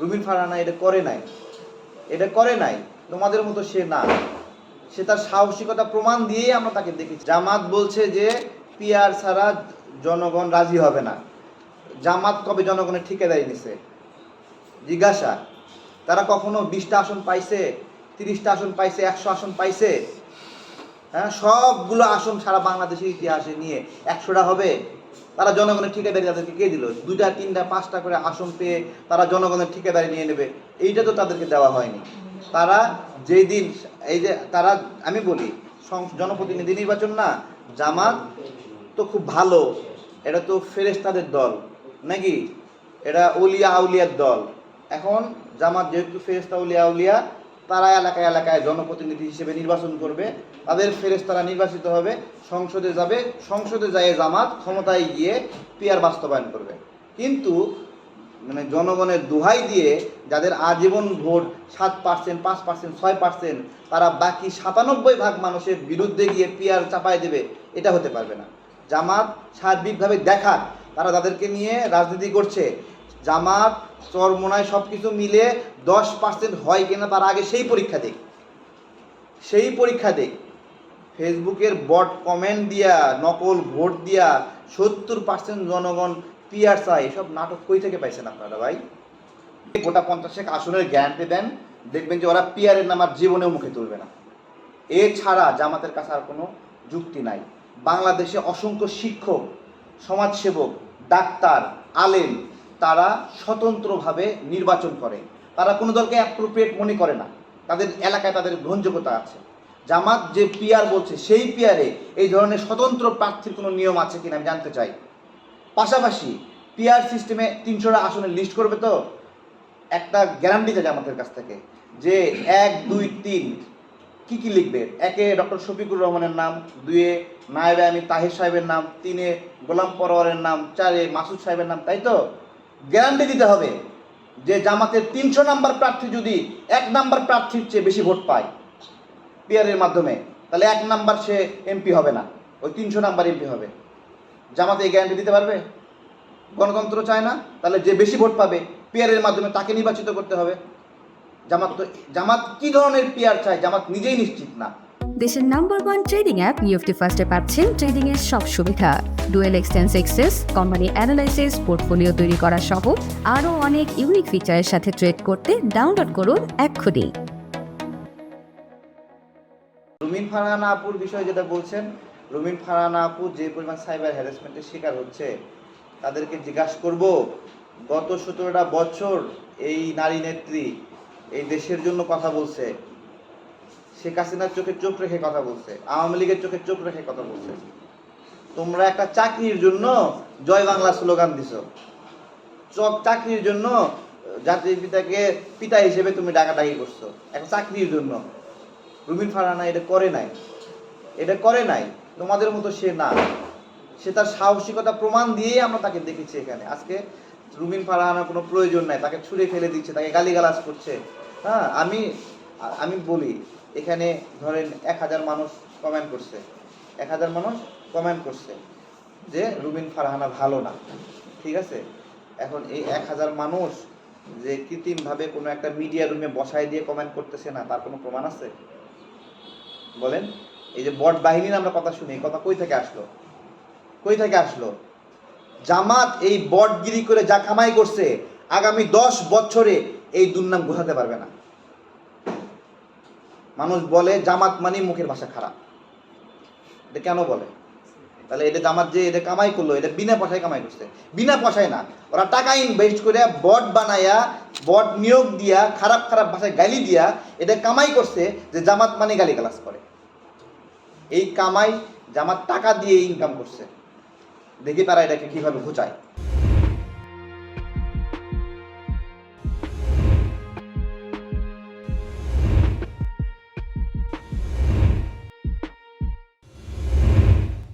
রুমিন ফারহানা এটা করে নাই। এটা করে নাই, তোমাদের মতো সে না। সে তার সাহসিকতা প্রমাণ দিয়েই আমরা তাকে দেখেছি। জামাত বলছে যে পিয়ার ছাড়া জনগণ রাজি হবে না। জামাত কবে জনগণের ঠিকাদারি নিছে? জিজ্ঞাসা। তারা কখনো বিশটা আসন পাইছে, তিরিশটা আসন পাইছে, একশো আসন পাইছে? হ্যাঁ সবগুলো আসন সারা বাংলাদেশের ইতিহাসে নিয়ে একশোটা হবে। তারা জনগণের ঠিকাদারি তাদেরকে কে দিল? দুইটা, তিনটা, পাঁচটা করে আসন পেয়ে তারা জনগণের ঠিকাদারি নিয়ে নেবে। এইটা তো তাদেরকে দেওয়া হয়নি। তারা যেই দিন, এই যে তারা, আমি বলি জনপ্রতিনিধি নির্বাচন না, জামাত তো খুব ভালো। এটা তো ফেরেস্তাদের দল, নাকি? এটা উলিয়া আউলিয়ার দল। এখন জামাত যেহেতু ফেরেস্তা উলিয়া আউলিয়া তারা এলাকায় এলাকায় জনপ্রতিনিধি হিসেবে নির্বাচন করবে। তাদের ফেরেস্তারা নির্বাচিত হবে, সংসদে যাবে, সংসদে যায় জামাত ক্ষমতায় গিয়ে পিয়ার বাস্তবায়ন করবে। কিন্তু মানে জনগণের দোহাই দিয়ে যাদের আজীবন ভোট সাত পার্সেন্ট পাঁচ পার্সেন্ট ছয় পার্সেন্ট তারা বাকি সাতানব্বই ভাগ মানুষের বিরুদ্ধে গিয়ে পিয়ার চাপায় দেবে, এটা হতে পারবে না। জামাত সার্বিকভাবে দেখাক, তারা তাদেরকে নিয়ে রাজনীতি করছে। জামাত চরমোনায় সব কিছু মিলে দশ পার্সেন্ট হয় কিনা তার আগে সেই পরীক্ষা দেখ। সেই পরীক্ষা দেখ। ফেসবুকের বট কমেন্ট দিয়া, নকল ভোট দিয়া, সত্তর পার্সেন্ট জনগণ পিয়ার চাই এসব নাটক কই থেকে পাইছেন আপনারা ভাই? গোটা পঞ্চাশেক আসনের গ্যারান্টি দেন, দেখবেন যে ওরা পিয়ারের নাম আর জীবনেও মুখে তুলবে না। এছাড়া জামাতের কাছে আর কোনো যুক্তি নাই। বাংলাদেশে অসংখ্য শিক্ষক, সমাজসেবক, ডাক্তার, আলেম তারা স্বতন্ত্রভাবে নির্বাচন করে। তারা কোনো দলকে অ্যাপ্রোপ্রিয়েট মনে করে না। তাদের এলাকায় তাদের গ্রহণযোগ্যতা আছে। জামাত যে পিয়ার বলছে, সেই পিয়ারে এই ধরনের স্বতন্ত্র প্রার্থীর কোনো নিয়ম আছে কিনা আমি জানতে চাই। পাশাপাশি পিয়ার সিস্টেমে তিনশোটা আসনের লিস্ট করবে তো? একটা গ্যারান্টি চাই আমাদের কাছ থেকে যে এক, দুই, তিন কি কি লিখবে? একে ডক্টর শফিকুর রহমানের নাম, দুয়ে নায়েবে আমি তাহির সাহেবের নাম, তিনে গোলাম পরোয়ারের নাম, চারে মাসুদ সাহেবের নাম, তাই তো? গ্যারান্টি দিতে হবে যে জামাতের তিনশো নাম্বার প্রার্থী যদি এক নাম্বার প্রার্থীর চেয়ে বেশি ভোট পায় পিয়ারের মাধ্যমে, তাহলে এক নাম্বার সে এমপি হবে না, ওই তিনশো নাম্বার এমপি হবে। জামাতে এই গ্যারান্টি দিতে পারবে? গণতন্ত্র চায় না, তাহলে যে বেশি ভোট পাবে পিয়ারের মাধ্যমে তাকে নির্বাচিত করতে হবে। জামাত তো জামাত কি ধরনের পিয়ার চায়? জামাত নিজেই নিশ্চিত না। দেশের নাম্বার ওয়ান ট্রেডিং অ্যাপ নিউফটি ফার্স্টে পাচ্ছেন ট্রেডিং এর সব সুবিধা। ডুয়েল এক্সটেন্স এক্সেস কোম্পানি অ্যানালাইসিস পোর্টফোলিও তৈরি করা সহ আরও অনেক ইউনিক ফিচারের সাথে ট্রেড করতে ডাউনলোড করুন এক্ষুনি। রুমিন ফারহানা আপুর বিষয়ে যেটা বলছেন, রুমিন ফারহানা আপু যে পরিমাণ সাইবার হ্যারাসমেন্টের শিকার হচ্ছে, তাদেরকে জিজ্ঞাসা করব, গত সতেরোটা বছর এই নারী নেত্রী এই দেশের জন্য কথা বলছে শেখ হাসিনার চোখে চোখ রেখে কথা বলছে, আওয়ামী লীগের চোখে চোখ রেখে কথা বলছে। তোমরা একটা চাকরির জন্য জয় বাংলা স্লোগান দিছো। চক চাকরির জন্য জাতির পিতাকে পিতা হিসেবে তুমি ডাকাডাকি করছ। একটা চাকরির জন্য। রুমিন ফারহানা এটা করে নাই। এটা করে নাই। তোমাদের মতো সে না। সে তার সাহসিকতা প্রমাণ দিয়েই আমরা তাকে দেখেছি এখানে। আজকে রুমিন ফারহানার কোনো প্রয়োজন নাই। তাকে ছুঁড়ে ফেলে দিচ্ছে, তাকে গালিগালাজ করছে। হ্যাঁ আমি আমি বলি এখানে ধরেন এক হাজার মানুষ কমেন্ট করছে। এক হাজার মানুষ কমেন্ট করছে যে, রুবিন ফারহানা ভালো না। ঠিক আছে? এখন এই এক হাজার মানুষ যে কৃত্রিমভাবে কোনো একটা মিডিয়া রুমে বসায় দিয়ে কমেন্ট করতেছে না, তার কোনো প্রমাণ আছে? বলেন, এই যে বট বাহিনীর আমরা কথা শুনি কথা কই থেকে আসলো? কই থেকে আসলো? জামাত এই বটগিরি করে যা কামাই করছে, আগামী দশ বছরে এই দুর্নাম ঘোষাতে পারবে না। মানুষ বলে জামাত মানে মুখের ভাষা খারাপ। এটা কেন বলে? তাহলে এটা জামাত যে এটা কামাই করল, এটা বিনা পয়সায় কামাই করছে। বিনা পয়সায় না, ওরা টাকা ইনভেস্ট করে বট বানায়া, বট নিয়োগ দিয়া, খারাপ খারাপ ভাষায় গালি দিয়া, এটা কামাই করছে যে জামাত মানে গালি গালাজ করে। এই কামাই জামাত টাকা দিয়ে ইনকাম করছে। দেখি তারা এটাকে কীভাবে ঘুচায়